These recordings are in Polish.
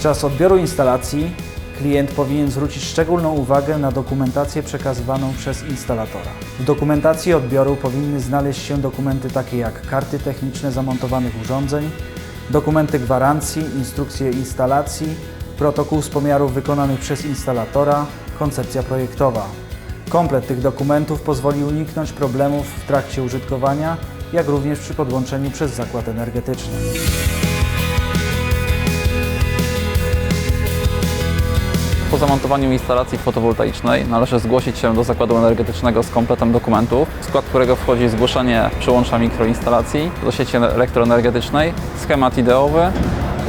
Podczas odbioru instalacji klient powinien zwrócić szczególną uwagę na dokumentację przekazywaną przez instalatora. W dokumentacji odbioru powinny znaleźć się dokumenty takie jak karty techniczne zamontowanych urządzeń, dokumenty gwarancji, instrukcje instalacji, protokół z pomiarów wykonanych przez instalatora, koncepcja projektowa. Komplet tych dokumentów pozwoli uniknąć problemów w trakcie użytkowania, jak również przy podłączeniu przez zakład energetyczny. Zamontowaniu instalacji fotowoltaicznej należy zgłosić się do zakładu energetycznego z kompletem dokumentów, w skład którego wchodzi zgłoszenie przyłącza mikroinstalacji do sieci elektroenergetycznej, schemat ideowy,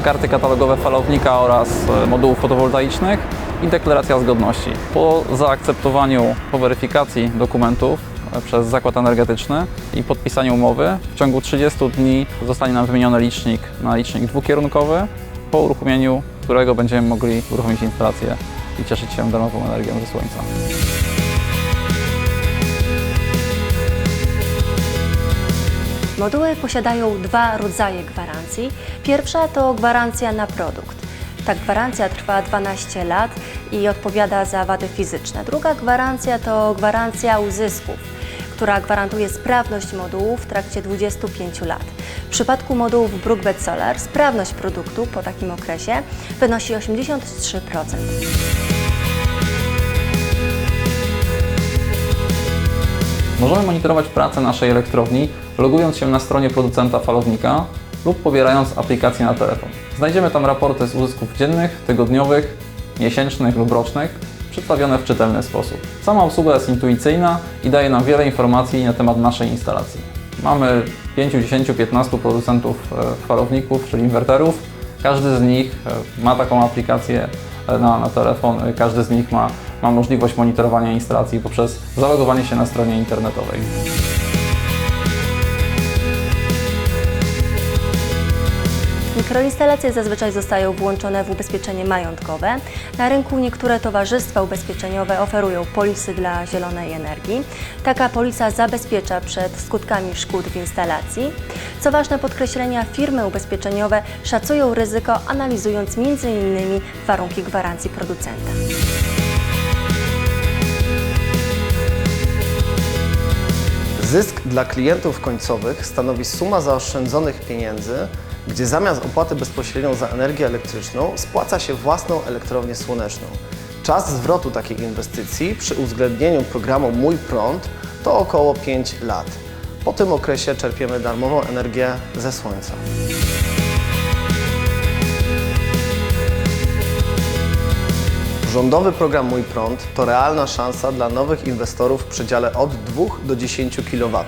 karty katalogowe falownika oraz e, modułów fotowoltaicznych i deklaracja zgodności. Po zaakceptowaniu, po weryfikacji dokumentów e, przez zakład energetyczny i podpisaniu umowy w ciągu 30 dni zostanie nam wymieniony licznik na licznik dwukierunkowy, po uruchomieniu którego będziemy mogli uruchomić instalację i cieszyć się darmową energią ze słońca. Moduły posiadają dwa rodzaje gwarancji. Pierwsza to gwarancja na produkt. Ta gwarancja trwa 12 lat i odpowiada za wady fizyczne. Druga gwarancja to gwarancja uzysków, która gwarantuje sprawność modułów w trakcie 25 lat. W przypadku modułów Brookbed Solar sprawność produktu po takim okresie wynosi 83%. Możemy monitorować pracę naszej elektrowni, logując się na stronie producenta falownika lub pobierając aplikację na telefon. Znajdziemy tam raporty z uzysków dziennych, tygodniowych, miesięcznych lub rocznych, przedstawione w czytelny sposób. Sama obsługa jest intuicyjna i daje nam wiele informacji na temat naszej instalacji. Mamy 5, 10, 15 producentów e, falowników, czyli inwerterów. Każdy z nich e, ma taką aplikację e, na, na telefon, każdy z nich ma, ma możliwość monitorowania instalacji poprzez zalogowanie się na stronie internetowej. Mikroinstalacje zazwyczaj zostają włączone w ubezpieczenie majątkowe. Na rynku niektóre towarzystwa ubezpieczeniowe oferują polisy dla zielonej energii. Taka polisa zabezpiecza przed skutkami szkód w instalacji. Co ważne podkreślenia, firmy ubezpieczeniowe szacują ryzyko analizując m.in. warunki gwarancji producenta. Zysk dla klientów końcowych stanowi suma zaoszczędzonych pieniędzy, gdzie zamiast opłaty bezpośrednią za energię elektryczną spłaca się własną elektrownię słoneczną. Czas zwrotu takiej inwestycji przy uwzględnieniu programu Mój Prąd to około 5 lat. Po tym okresie czerpiemy darmową energię ze słońca. Rządowy program Mój Prąd to realna szansa dla nowych inwestorów w przedziale od 2 do 10 kW.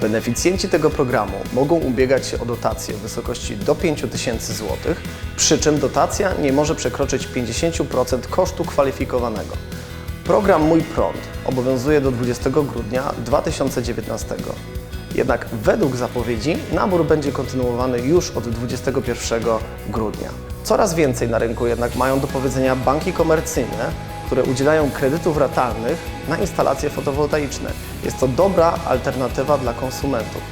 Beneficjenci tego programu mogą ubiegać się o dotację w wysokości do 5 tysięcy złotych, przy czym dotacja nie może przekroczyć 50% kosztu kwalifikowanego. Program Mój Prąd obowiązuje do 20 grudnia 2019. Jednak według zapowiedzi nabór będzie kontynuowany już od 21 grudnia. Coraz więcej na rynku jednak mają do powiedzenia banki komercyjne, które udzielają kredytów ratalnych na instalacje fotowoltaiczne. Jest to dobra alternatywa dla konsumentów.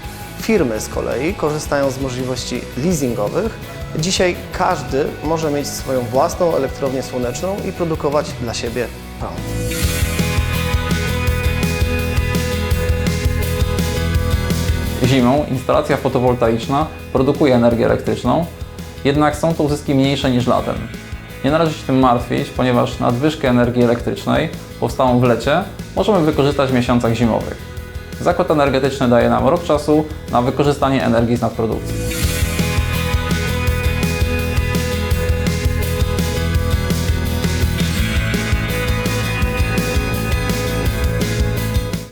Firmy z kolei korzystają z możliwości leasingowych. Dzisiaj każdy może mieć swoją własną elektrownię słoneczną i produkować dla siebie prąd. Zimą instalacja fotowoltaiczna produkuje energię elektryczną, jednak są to uzyski mniejsze niż latem. Nie należy się tym martwić, ponieważ nadwyżkę energii elektrycznej powstałą w lecie możemy wykorzystać w miesiącach zimowych. Zakład energetyczny daje nam rok czasu na wykorzystanie energii z nadprodukcji.